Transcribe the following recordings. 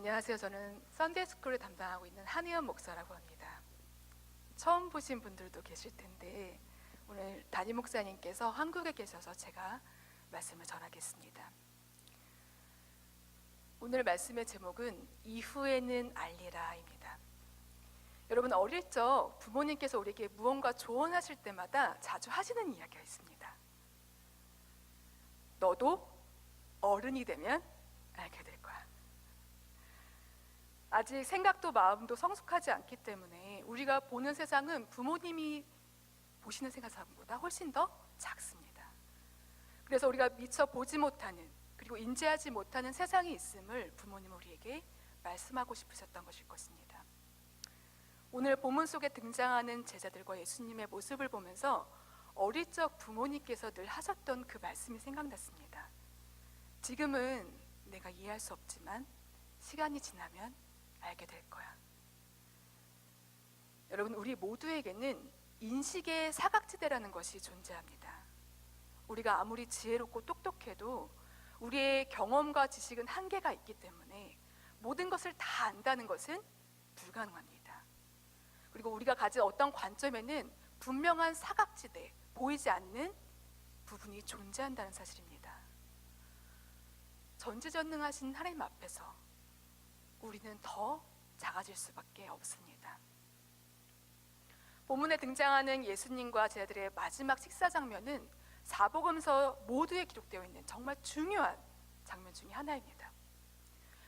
안녕하세요. 저는 썬데이 스쿨을 담당하고 있는 한의원 목사라고 합니다. 처음 보신 분들도 계실 텐데 오늘 담임 목사님께서 한국에 계셔서 제가 말씀을 전하겠습니다. 오늘 말씀의 제목은 이후에는 알리라입니다. 여러분 어릴 적 부모님께서 우리에게 무언가 조언하실 때마다 자주 하시는 이야기가 있습니다. 너도 어른이 되면 알게 될 거야. 아직 생각도 마음도 성숙하지 않기 때문에 우리가 보는 세상은 부모님이 보시는 세상보다 훨씬 더 작습니다. 그래서 우리가 미처 보지 못하는 그리고 인지하지 못하는 세상이 있음을 부모님 우리에게 말씀하고 싶으셨던 것일 것입니다. 오늘 본문 속에 등장하는 제자들과 예수님의 모습을 보면서 어릴 적 부모님께서 늘 하셨던 그 말씀이 생각났습니다. 지금은 내가 이해할 수 없지만 시간이 지나면 알게 될 거야. 여러분, 우리 모두에게는 인식의 사각지대라는 것이 존재합니다. 우리가 아무리 지혜롭고 똑똑해도 우리의 경험과 지식은 한계가 있기 때문에 모든 것을 다 안다는 것은 불가능합니다. 그리고 우리가 가진 어떤 관점에는 분명한 사각지대, 보이지 않는 부분이 존재한다는 사실입니다. 전지전능하신 하나님 앞에서 우리는 더 작아질 수밖에 없습니다. 본문에 등장하는 예수님과 제자들의 마지막 식사 장면은 사복음서 모두에 기록되어 있는 정말 중요한 장면 중의 하나입니다.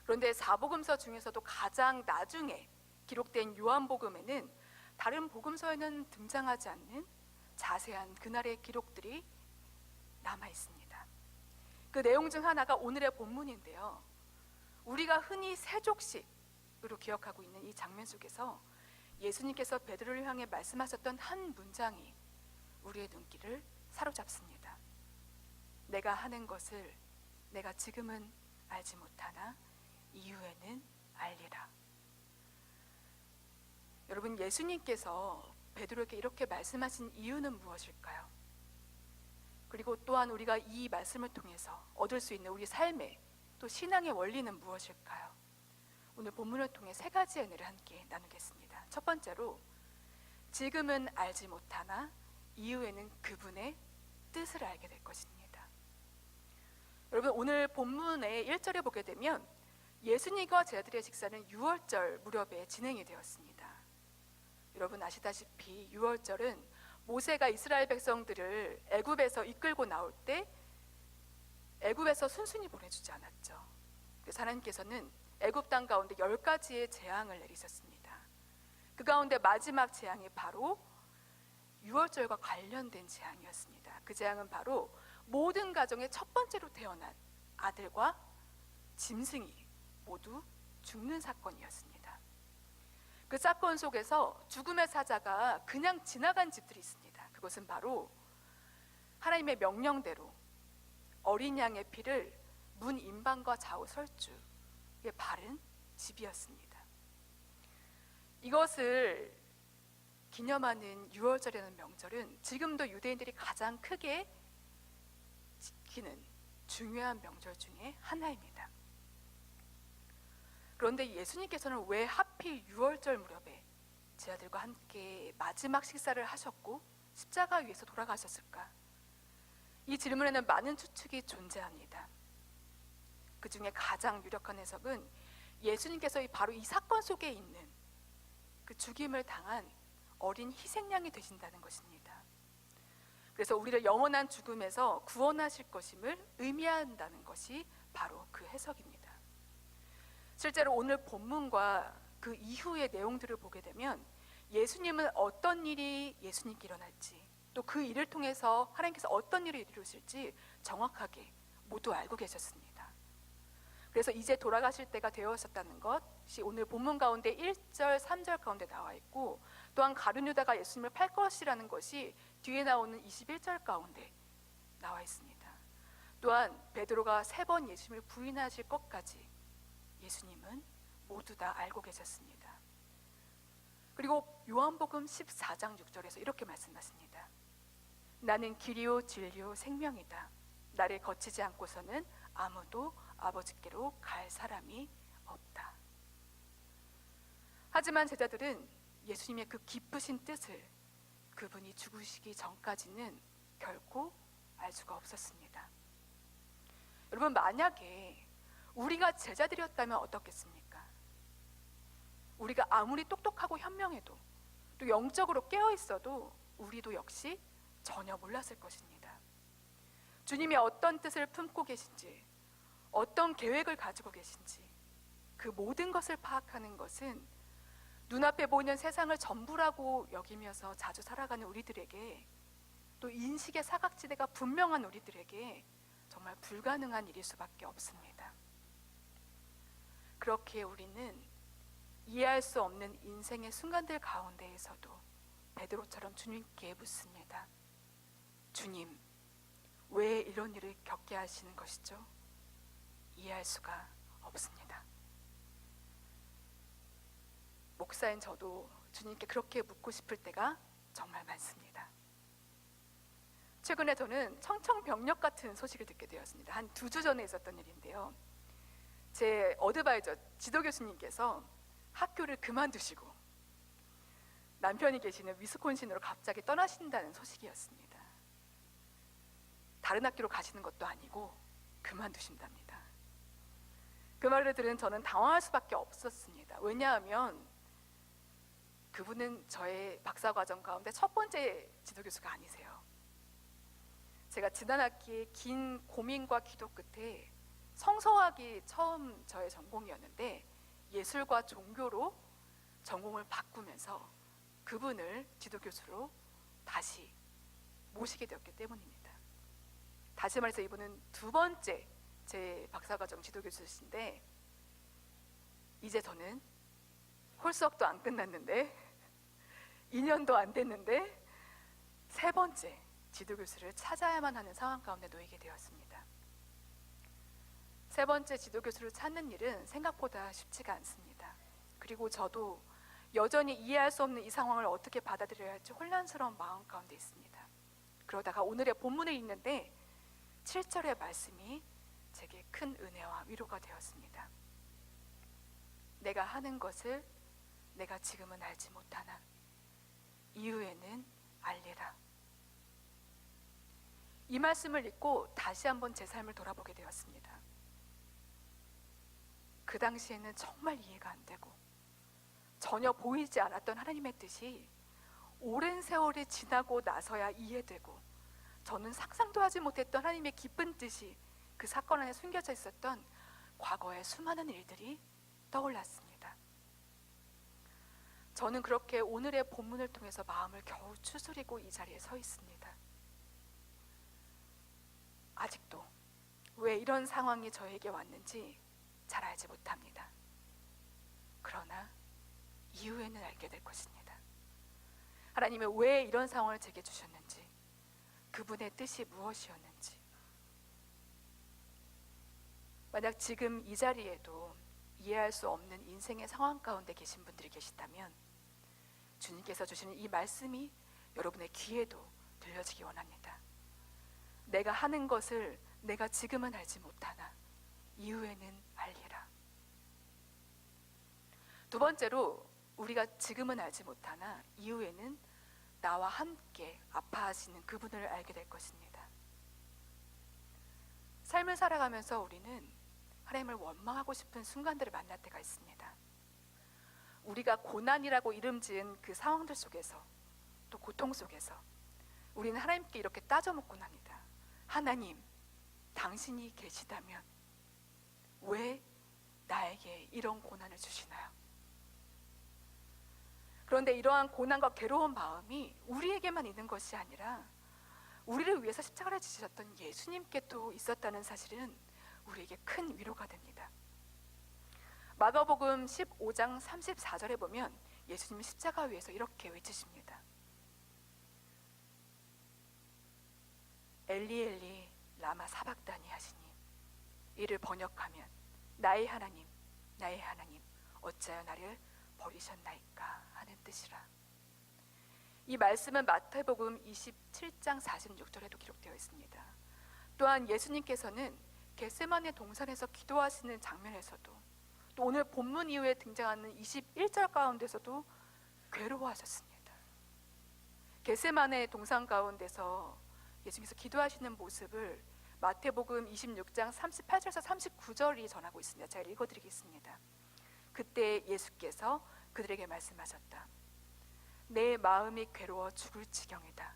그런데 사복음서 중에서도 가장 나중에 기록된 요한복음에는 다른 복음서에는 등장하지 않는 자세한 그날의 기록들이 남아 있습니다. 그 내용 중 하나가 오늘의 본문인데요. 우리가 흔히 세족식으로 기억하고 있는 이 장면 속에서 예수님께서 베드로를 향해 말씀하셨던 한 문장이 우리의 눈길을 사로잡습니다. 내가 하는 것을 내가 지금은 알지 못하나 이후에는 알리라. 여러분 예수님께서 베드로에게 이렇게 말씀하신 이유는 무엇일까요? 그리고 또한 우리가 이 말씀을 통해서 얻을 수 있는 우리 삶의 또 신앙의 원리는 무엇일까요? 오늘 본문을 통해 세 가지의 은혜를 함께 나누겠습니다. 첫 번째로 지금은 알지 못하나 이후에는 그분의 뜻을 알게 될 것입니다. 여러분 오늘 본문의 1절에 보게 되면 예수님과 제자들의 식사는 6월절 무렵에 진행이 되었습니다. 여러분 아시다시피 6월절은 모세가 이스라엘 백성들을 애굽에서 이끌고 나올 때 애굽에서 순순히 보내주지 않았죠. 그래서 하나님께서는 애굽 땅 가운데 열 가지의 재앙을 내리셨습니다. 그 가운데 마지막 재앙이 바로 6월절과 관련된 재앙이었습니다. 그 재앙은 바로 모든 가정의 첫 번째로 태어난 아들과 짐승이 모두 죽는 사건이었습니다. 그 사건 속에서 죽음의 사자가 그냥 지나간 집들이 있습니다. 그것은 바로 하나님의 명령대로 어린 양의 피를 문 인방과 좌우 설주에 바른 집이었습니다. 이것을 기념하는 6월절이라는 명절은 지금도 유대인들이 가장 크게 지키는 중요한 명절 중에 하나입니다. 그런데 예수님께서는 왜 하필 6월절 무렵에 제자들과 함께 마지막 식사를 하셨고 십자가 위에서 돌아가셨을까? 이 질문에는 많은 추측이 존재합니다. 그 중에 가장 유력한 해석은 예수님께서 바로 이 사건 속에 있는 그 죽임을 당한 어린 희생양이 되신다는 것입니다. 그래서 우리를 영원한 죽음에서 구원하실 것임을 의미한다는 것이 바로 그 해석입니다. 실제로 오늘 본문과 그 이후의 내용들을 보게 되면 예수님은 어떤 일이 예수님께 일어날지 또 그 일을 통해서 하나님께서 어떤 일을 이루실지 정확하게 모두 알고 계셨습니다. 그래서 이제 돌아가실 때가 되었었다는 것이 오늘 본문 가운데 1절, 3절 가운데 나와 있고 또한 가룟유다가 예수님을 팔 것이라는 것이 뒤에 나오는 21절 가운데 나와 있습니다. 또한 베드로가 세 번 예수님을 부인하실 것까지 예수님은 모두 다 알고 계셨습니다. 그리고 요한복음 14장 6절에서 이렇게 말씀하십니다. 나는 길이요 진리요 생명이다. 나를 거치지 않고서는 아무도 아버지께로 갈 사람이 없다. 하지만 제자들은 예수님의 그 기쁘신 뜻을 그분이 죽으시기 전까지는 결코 알 수가 없었습니다. 여러분 만약에 우리가 제자들이었다면 어떻겠습니까? 우리가 아무리 똑똑하고 현명해도 또 영적으로 깨어 있어도 우리도 역시 전혀 몰랐을 것입니다. 주님이 어떤 뜻을 품고 계신지, 어떤 계획을 가지고 계신지, 그 모든 것을 파악하는 것은 눈앞에 보이는 세상을 전부라고 여기면서 자주 살아가는 우리들에게 또 인식의 사각지대가 분명한 우리들에게 정말 불가능한 일일 수밖에 없습니다. 그렇게 우리는 이해할 수 없는 인생의 순간들 가운데에서도 베드로처럼 주님께 묻습니다. 주님, 왜 이런 일을 겪게 하시는 것이죠? 이해할 수가 없습니다. 목사인 저도 주님께 그렇게 묻고 싶을 때가 정말 많습니다. 최근에 저는 청청병력 같은 소식을 듣게 되었습니다. 한 두 주 전에 있었던 일인데요. 제 어드바이저 지도 교수님께서 학교를 그만두시고 남편이 계시는 위스콘신으로 갑자기 떠나신다는 소식이었습니다. 다른 학교로 가시는 것도 아니고 그만두신답니다. 그 말을 들은 저는 당황할 수밖에 없었습니다. 왜냐하면 그분은 저의 박사 과정 가운데 첫 번째 지도 교수가 아니세요. 제가 지난 학기에 긴 고민과 기도 끝에 성서학이 처음 저의 전공이었는데 예술과 종교로 전공을 바꾸면서 그분을 지도 교수로 다시 모시게 되었기 때문입니다. 다시 말해서 이분은 두 번째 제 박사과정 지도 교수신데 이제 저는 홀수업도 안 끝났는데 2년도 안 됐는데 세 번째 지도 교수를 찾아야만 하는 상황 가운데 놓이게 되었습니다. 세 번째 지도 교수를 찾는 일은 생각보다 쉽지가 않습니다. 그리고 저도 여전히 이해할 수 없는 이 상황을 어떻게 받아들여야 할지 혼란스러운 마음 가운데 있습니다. 그러다가 오늘의 본문을 읽는데 7절의 말씀이 제게 큰 은혜와 위로가 되었습니다. 내가 하는 것을 내가 지금은 알지 못하나 이후에는 알리라. 이 말씀을 읽고 다시 한번 제 삶을 돌아보게 되었습니다. 그 당시에는 정말 이해가 안 되고 전혀 보이지 않았던 하나님의 뜻이 오랜 세월이 지나고 나서야 이해되고 저는 상상도 하지 못했던 하나님의 기쁜 뜻이 그 사건 안에 숨겨져 있었던 과거의 수많은 일들이 떠올랐습니다. 저는 그렇게 오늘의 본문을 통해서 마음을 겨우 추스리고 이 자리에 서 있습니다. 아직도 왜 이런 상황이 저에게 왔는지 잘 알지 못합니다. 그러나 이후에는 알게 될 것입니다. 하나님은 왜 이런 상황을 제게 주셨는지, 그분의 뜻이 무엇이었는지. 만약 지금 이 자리에도 이해할 수 없는 인생의 상황 가운데 계신 분들이 계시다면 주님께서 주시는 이 말씀이 여러분의 귀에도 들려지기 원합니다. 내가 하는 것을 내가 지금은 알지 못하나 이후에는 알리라. 두 번째로 우리가 지금은 알지 못하나 이후에는 나와 함께 아파하시는 그분을 알게 될 것입니다. 삶을 살아가면서 우리는 하나님을 원망하고 싶은 순간들을 만날 때가 있습니다. 우리가 고난이라고 이름 지은 그 상황들 속에서 또 고통 속에서 우리는 하나님께 이렇게 따져먹곤 합니다. 하나님, 당신이 계시다면 왜 나에게 이런 고난을 주시나요? 그런데 이러한 고난과 괴로운 마음이 우리에게만 있는 것이 아니라 우리를 위해서 십자가를 지셨던 예수님께도 있었다는 사실은 우리에게 큰 위로가 됩니다. 마가복음 15장 34절에 보면 예수님이 십자가 위에서 이렇게 외치십니다. 엘리 엘리 라마 사박다니 하시니 이를 번역하면 나의 하나님 나의 하나님 어찌하여 나를 버리셨나이까 하는 뜻이라. 이 말씀은 마태복음 27장 46절에도 기록되어 있습니다. 또한 예수님께서는 겟세마네 동산에서 기도하시는 장면에서도 또또 오늘 본문 이후에 등장하는 21절 가운데서도 괴로워하셨습니다. 게세만의 동상 가운데서 예수님께서 기도하시는 모습을 마태복음 26장 38절에서 39절이 전하고 있습니다. 제가 읽어드리겠습니다. 그때 예수께서 그들에게 말씀하셨다. 내 마음이 괴로워 죽을 지경이다.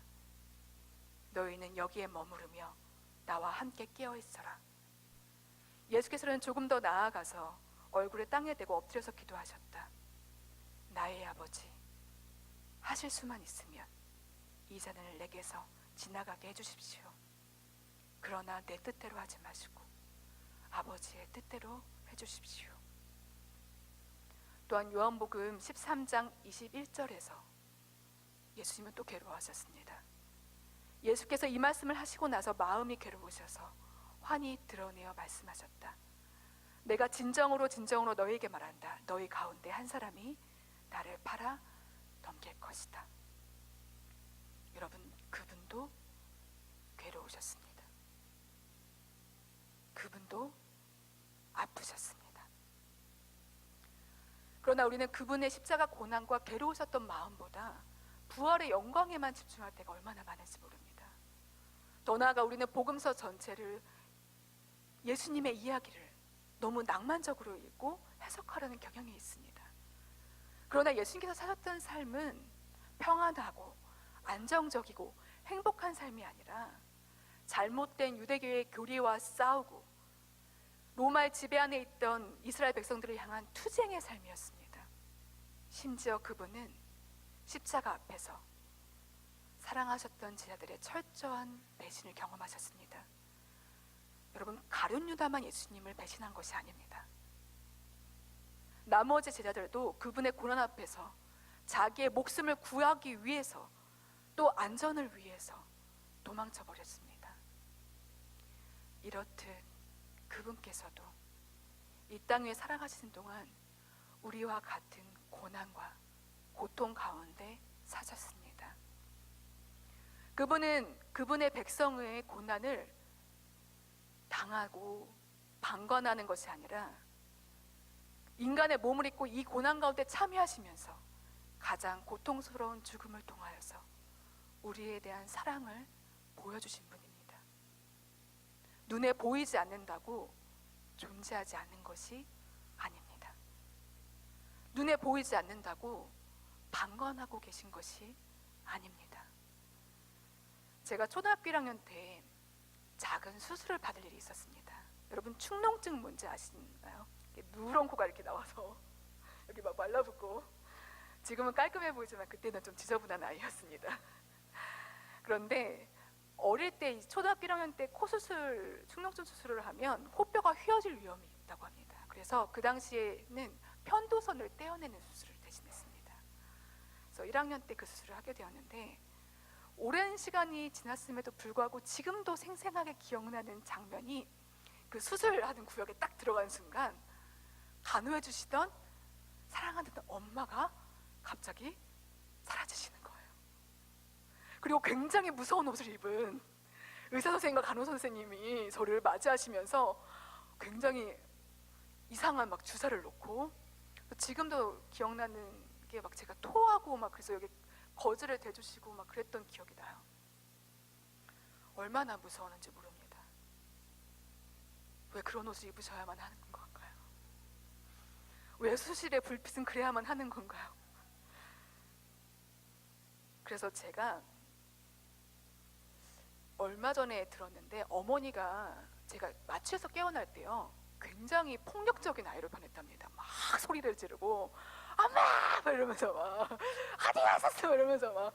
너희는 여기에 머무르며 나와 함께 깨어 있어라. 예수께서는 조금 더 나아가서 얼굴에 땅에 대고 엎드려서 기도하셨다. 나의 아버지, 하실 수만 있으면 이 잔을 내게서 지나가게 해주십시오. 그러나 내 뜻대로 하지 마시고 아버지의 뜻대로 해주십시오. 또한 요한복음 13장 21절에서 예수님은 또 괴로워하셨습니다. 예수께서 이 말씀을 하시고 나서 마음이 괴로우셔서 환히 드러내어 말씀하셨다. 내가 진정으로 진정으로 너희에게 말한다. 너희 가운데 한 사람이 나를 팔아 넘길 것이다. 여러분 그분도 괴로우셨습니다. 그분도 아프셨습니다. 그러나 우리는 그분의 십자가 고난과 괴로우셨던 마음보다 부활의 영광에만 집중할 때가 얼마나 많은지 모릅니다. 더 나아가 우리는 복음서 전체를 예수님의 이야기를 너무 낭만적으로 읽고 해석하려는 경향이 있습니다. 그러나 예수님께서 사셨던 삶은 평안하고 안정적이고 행복한 삶이 아니라 잘못된 유대교의 교리와 싸우고 로마의 지배 안에 있던 이스라엘 백성들을 향한 투쟁의 삶이었습니다. 심지어 그분은 십자가 앞에서 사랑하셨던 제자들의 철저한 배신을 경험하셨습니다. 여러분 가룟 유다만 예수님을 배신한 것이 아닙니다. 나머지 제자들도 그분의 고난 앞에서 자기의 목숨을 구하기 위해서 또 안전을 위해서 도망쳐 버렸습니다. 이렇듯 그분께서도 이 땅 위에 살아가시는 동안 우리와 같은 고난과 고통 가운데 사셨습니다. 그분은 그분의 백성의 고난을 당하고 방관하는 것이 아니라 인간의 몸을 입고 이 고난 가운데 참여하시면서 가장 고통스러운 죽음을 통하여서 우리에 대한 사랑을 보여주신 분입니다. 눈에 보이지 않는다고 존재하지 않는 것이 아닙니다. 눈에 보이지 않는다고 방관하고 계신 것이 아닙니다. 제가 초등학교 1학년 때 작은 수술을 받을 일이 있었습니다. 여러분 축농증 뭔지 아시나요? 누런 코가 이렇게 나와서 여기 막 말라붙고 지금은 깔끔해 보이지만 그때는 좀 지저분한 아이였습니다. 그런데 어릴 때 초등학교 1학년 때 코 수술, 축농증 수술을 하면 코뼈가 휘어질 위험이 있다고 합니다. 그래서 그 당시에는 편도선을 떼어내는 수술을 대신했습니다. 그래서 1학년 때 그 수술을 하게 되었는데 오랜 시간이 지났음에도 불구하고 지금도 생생하게 기억나는 장면이 그 수술하는 구역에 딱 들어간 순간 간호해 주시던 사랑하는 엄마가 갑자기 사라지시는. 그리고 굉장히 무서운 옷을 입은 의사 선생님과 간호 선생님이 저를 맞이하시면서 굉장히 이상한 막 주사를 놓고 지금도 기억나는 게 막 제가 토하고 막 그래서 여기 거즈를 대주시고 막 그랬던 기억이 나요. 얼마나 무서웠는지 모릅니다. 왜 그런 옷을 입으셔야만 하는 건가요? 왜 수실의 불빛은 그래야만 하는 건가요? 그래서 제가 얼마 전에 들었는데 어머니가 제가 마취해서 깨어날 때요 굉장히 폭력적인 아이로 변했답니다. 막 소리를 지르고 엄마 막 이러면서 막 어디 왔었어 이러면서 막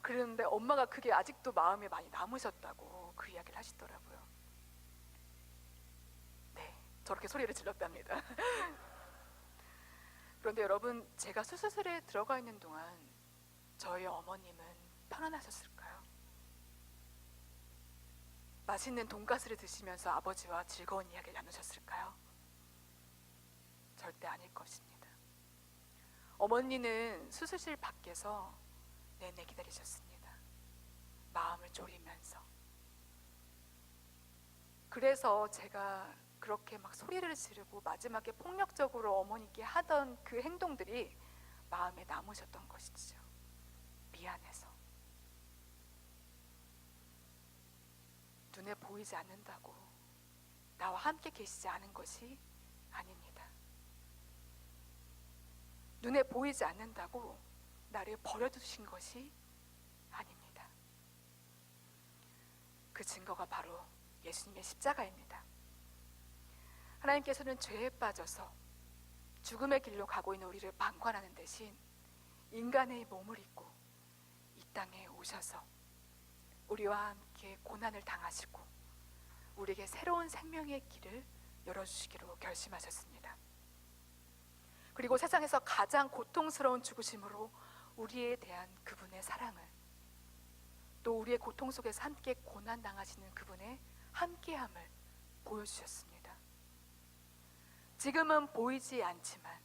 그랬는데 엄마가 그게 아직도 마음에 많이 남으셨다고 그 이야기를 하시더라고요. 네, 저렇게 소리를 질렀답니다. 그런데 여러분 제가 수술실에 들어가 있는 동안 저희 어머님은 편안하셨을까요? 맛있는 돈가스를 드시면서 아버지와 즐거운 이야기를 나누셨을까요? 절대 아닐 것입니다. 어머니는 수술실 밖에서 내내 기다리셨습니다. 마음을 졸이면서. 그래서 제가 그렇게 막 소리를 지르고 마지막에 폭력적으로 어머니께 하던 그 행동들이 마음에 남으셨던 것이죠. 미안해서. 눈에 보이지 않는다고 나와 함께 계시지 않은 것이 아닙니다. 눈에 보이지 않는다고 나를 버려두신 것이 아닙니다. 그 증거가 바로 예수님의 십자가입니다. 하나님께서는 죄에 빠져서 죽음의 길로 가고 있는 우리를 방관하는 대신 인간의 몸을 입고 이 땅에 오셔서 우리와 함께 고난을 당하시고 우리에게 새로운 생명의 길을 열어주시기로 결심하셨습니다. 그리고 세상에서 가장 고통스러운 죽으심으로 우리에 대한 그분의 사랑을 또 우리의 고통 속에서 함께 고난 당하시는 그분의 함께함을 보여주셨습니다. 지금은 보이지 않지만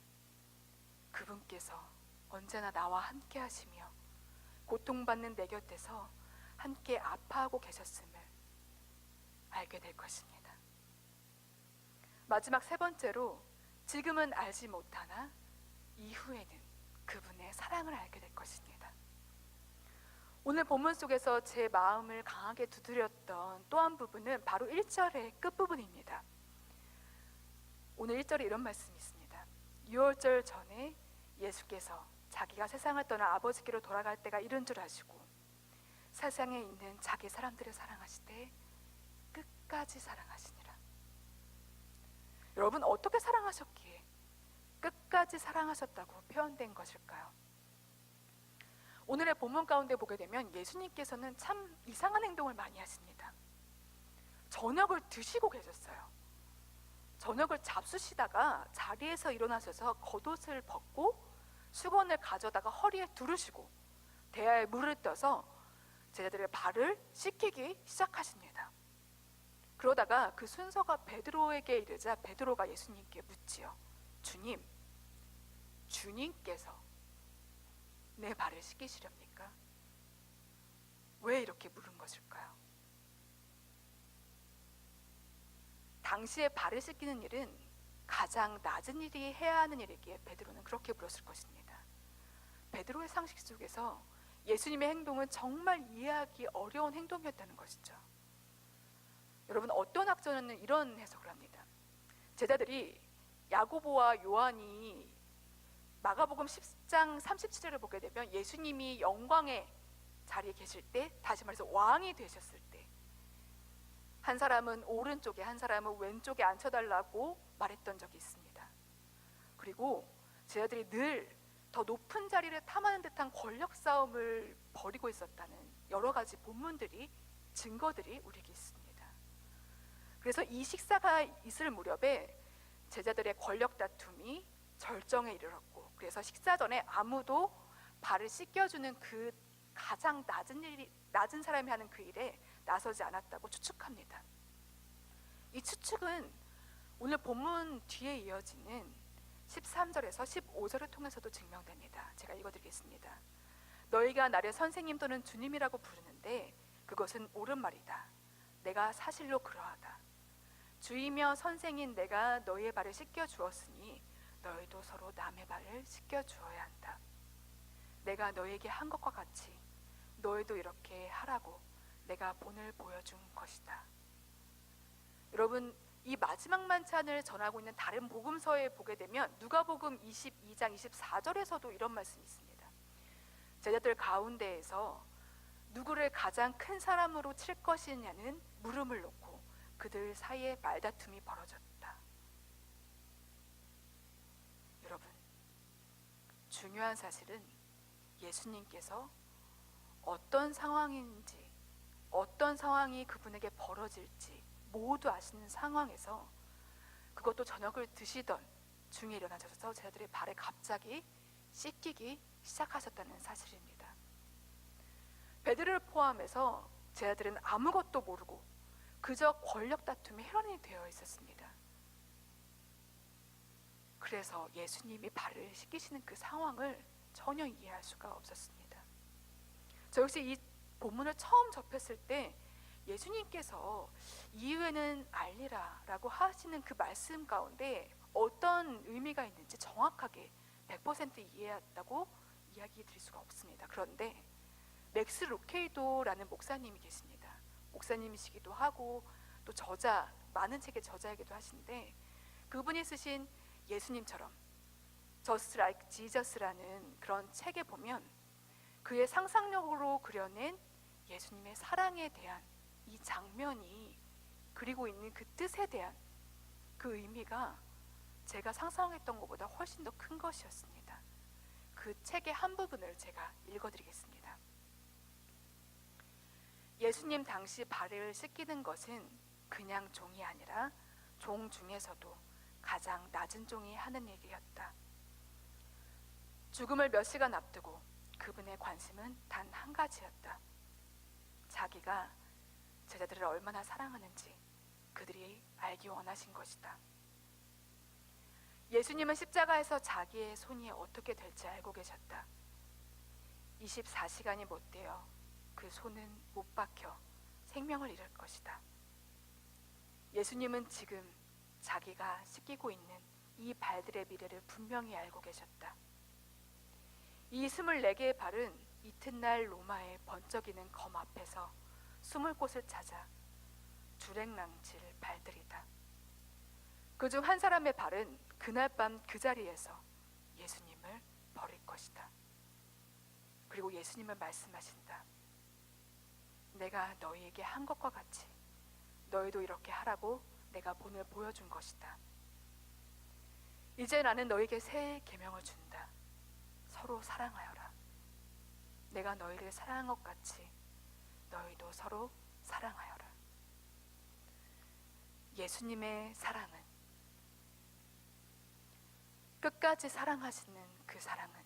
그분께서 언제나 나와 함께 하시며 고통받는 내 곁에서 함께 아파하고 계셨음을 알게 될 것입니다. 마지막 세 번째로 지금은 알지 못하나 이후에는 그분의 사랑을 알게 될 것입니다. 오늘 본문 속에서 제 마음을 강하게 두드렸던 또 한 부분은 바로 1절의 끝부분입니다. 오늘 1절에 이런 말씀이 있습니다. 6월절 전에 예수께서 자기가 세상을 떠나 아버지께로 돌아갈 때가 이른 줄 아시고 세상에 있는 자기 사람들을 사랑하시되 끝까지 사랑하시니라. 여러분 어떻게 사랑하셨기에 끝까지 사랑하셨다고 표현된 것일까요? 오늘의 본문 가운데 보게 되면 예수님께서는 참 이상한 행동을 많이 하십니다. 저녁을 드시고 계셨어요. 저녁을 잡수시다가 자리에서 일어나셔서 겉옷을 벗고 수건을 가져다가 허리에 두르시고 대야에 물을 떠서 제자들의 발을 씻기기 시작하십니다. 그러다가 그 순서가 베드로에게 이르자 베드로가 예수님께 묻지요. 주님, 주님께서 내 발을 씻기시렵니까? 왜 이렇게 물은 것일까요? 당시에 발을 씻기는 일은 가장 낮은 일이 해야 하는 일이기에 베드로는 그렇게 물었을 것입니다. 베드로의 상식 속에서 예수님의 행동은 정말 이해하기 어려운 행동이었다는 것이죠. 여러분 어떤 학자는 이런 해석을 합니다. 제자들이 야고보와 요한이 마가복음 10장 37절을 보게 되면 예수님이 영광의 자리에 계실 때 다시 말해서 왕이 되셨을 때 한 사람은 오른쪽에 한 사람은 왼쪽에 앉혀달라고 말했던 적이 있습니다. 그리고 제자들이 늘 더 높은 자리를 탐하는 듯한 권력 싸움을 벌이고 있었다는 여러 가지 본문들이 증거들이 우리에게 있습니다. 그래서 이 식사가 있을 무렵에 제자들의 권력 다툼이 절정에 이르렀고 그래서 식사 전에 아무도 발을 씻겨주는 그 가장 낮은 일이 낮은 사람이 하는 그 일에 나서지 않았다고 추측합니다. 이 추측은 오늘 본문 뒤에 이어지는 13절에서 15절을 통해서도 증명됩니다. 제가 읽어드리겠습니다. 너희가 나를 선생님 또는 주님이라고 부르는데 그것은 옳은 말이다. 내가 사실로 그러하다. 주이며 선생인 내가 너희의 발을 씻겨 주었으니 너희도 서로 남의 발을 씻겨 주어야 한다. 내가 너에게 한 것과 같이 너희도 이렇게 하라고 내가 본을 보여준 것이다. 여러분 이 마지막 만찬을 전하고 있는 다른 복음서에 보게 되면 누가복음 22장 24절에서도 이런 말씀이 있습니다. 제자들 가운데에서 누구를 가장 큰 사람으로 칠 것이냐는 물음을 놓고 그들 사이에 말다툼이 벌어졌다. 여러분 중요한 사실은 예수님께서 어떤 상황인지 어떤 상황이 그분에게 벌어질지 모두 아시는 상황에서 그것도 저녁을 드시던 중에 일어나셔서 제자들의 발에 갑자기 씻기기 시작하셨다는 사실입니다. 베드를 포함해서 제자들은 아무것도 모르고 그저 권력 다툼에 혈안이 되어 있었습니다. 그래서 예수님이 발을 씻기시는 그 상황을 전혀 이해할 수가 없었습니다. 저 역시 이 본문을 처음 접했을 때 예수님께서 이후에는 알리라라고 하시는 그 말씀 가운데 어떤 의미가 있는지 정확하게 100% 이해했다고 이야기 드릴 수가 없습니다. 그런데 맥스 루케이도라는 목사님이 계십니다. 목사님이시기도 하고 또 저자 많은 책의 저자이기도 하신데 그분이 쓰신 예수님처럼 Just Like Jesus라는 그런 책에 보면 그의 상상력으로 그려낸 예수님의 사랑에 대한 이 장면이 그리고 있는 그 뜻에 대한 그 의미가 제가 상상했던 것보다 훨씬 더 큰 것이었습니다. 그 책의 한 부분을 제가 읽어드리겠습니다. 예수님 당시 발을 씻기는 것은 그냥 종이 아니라 종 중에서도 가장 낮은 종이 하는 일이었다. 죽음을 몇 시간 앞두고 그분의 관심은 단 한 가지였다. 자기가 제자들을 얼마나 사랑하는지 그들이 알기 원하신 것이다. 예수님은 십자가에서 자기의 손이 어떻게 될지 알고 계셨다. 24시간이 못 되어 그 손은 못 박혀 생명을 잃을 것이다. 예수님은 지금 자기가 씻기고 있는 이 발들의 미래를 분명히 알고 계셨다. 이 24개의 발은 이튿날 로마의 번쩍이는 검 앞에서 숨을 곳을 찾아 주랭랑칠 발들이다. 그 중 한 사람의 발은 그날 밤 그 자리에서 예수님을 버릴 것이다. 그리고 예수님은 말씀하신다. 내가 너희에게 한 것과 같이 너희도 이렇게 하라고 내가 본을 보여준 것이다. 이제 나는 너에게 새 계명을 준다. 서로 사랑하여라. 내가 너희를 사랑한 것 같이 너희도 서로 사랑하여라. 예수님의 사랑은 끝까지 사랑하시는 그 사랑은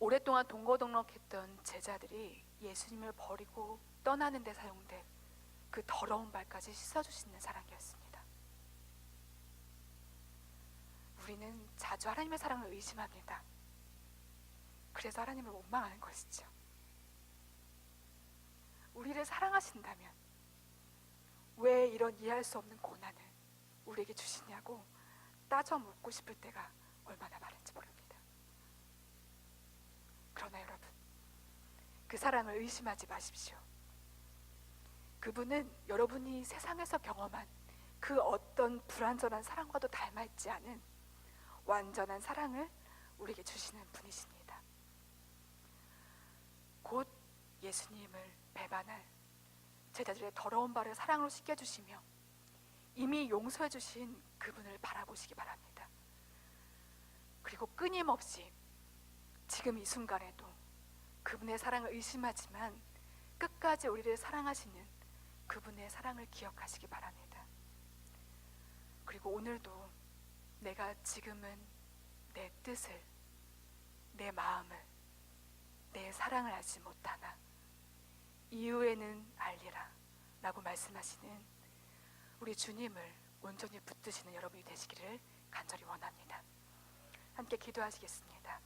오랫동안 동거동락했던 제자들이 예수님을 버리고 떠나는 데 사용된 그 더러운 발까지 씻어주시는 사랑이었습니다. 우리는 자주 하나님의 사랑을 의심합니다. 그래서 하나님을 원망하는 것이죠. 우리를 사랑하신다면 왜 이런 이해할 수 없는 고난을 우리에게 주시냐고 따져 묻고 싶을 때가 얼마나 많은지 모릅니다. 그러나 여러분, 그 사랑을 의심하지 마십시오. 그분은 여러분이 세상에서 경험한 그 어떤 불완전한 사랑과도 닮아있지 않은 완전한 사랑을 우리에게 주시는 분이십니다. 곧 예수님을 배반할 제자들의 더러운 발을 사랑으로 씻겨주시며 이미 용서해 주신 그분을 바라보시기 바랍니다. 그리고 끊임없이 지금 이 순간에도 그분의 사랑을 의심하지만 끝까지 우리를 사랑하시는 그분의 사랑을 기억하시기 바랍니다. 그리고 오늘도 내가 지금은 내 뜻을, 내 마음을, 내 사랑을 알지 못하나 이후에는 알리라 라고 말씀하시는 우리 주님을 온전히 붙드시는 여러분이 되시기를 간절히 원합니다. 함께 기도하시겠습니다.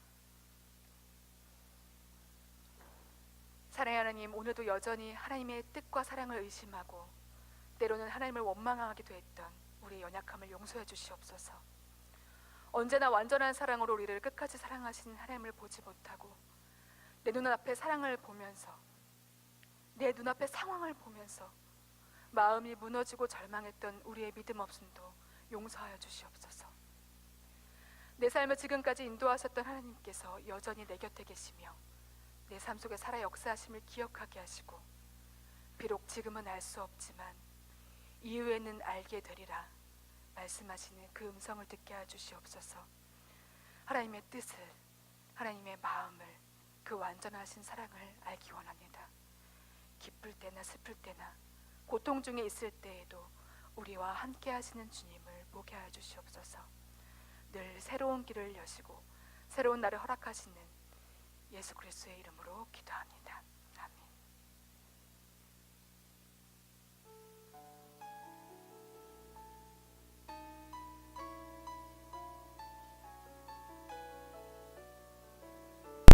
사랑의 하나님, 오늘도 여전히 하나님의 뜻과 사랑을 의심하고 때로는 하나님을 원망하기도 했던 우리의 연약함을 용서해 주시옵소서. 언제나 완전한 사랑으로 우리를 끝까지 사랑하시는 하나님을 보지 못하고 내 눈앞에 사랑을 보면서 내 눈앞의 상황을 보면서 마음이 무너지고 절망했던 우리의 믿음 없음도 용서하여 주시옵소서. 내 삶을 지금까지 인도하셨던 하나님께서 여전히 내 곁에 계시며 내 삶 속에 살아 역사하심을 기억하게 하시고 비록 지금은 알 수 없지만 이후에는 알게 되리라 말씀하시는 그 음성을 듣게 해 주시옵소서. 하나님의 뜻을 하나님의 마음을 그 완전하신 사랑을 알기 원합니다. 기쁠 때나 슬플 때나 고통 중에 있을 때에도 우리와 함께 하시는 주님을 보게 하여 주시옵소서. 늘 새로운 길을 여시고 새로운 날을 허락하시는 예수 그리스도의 이름으로 기도합니다.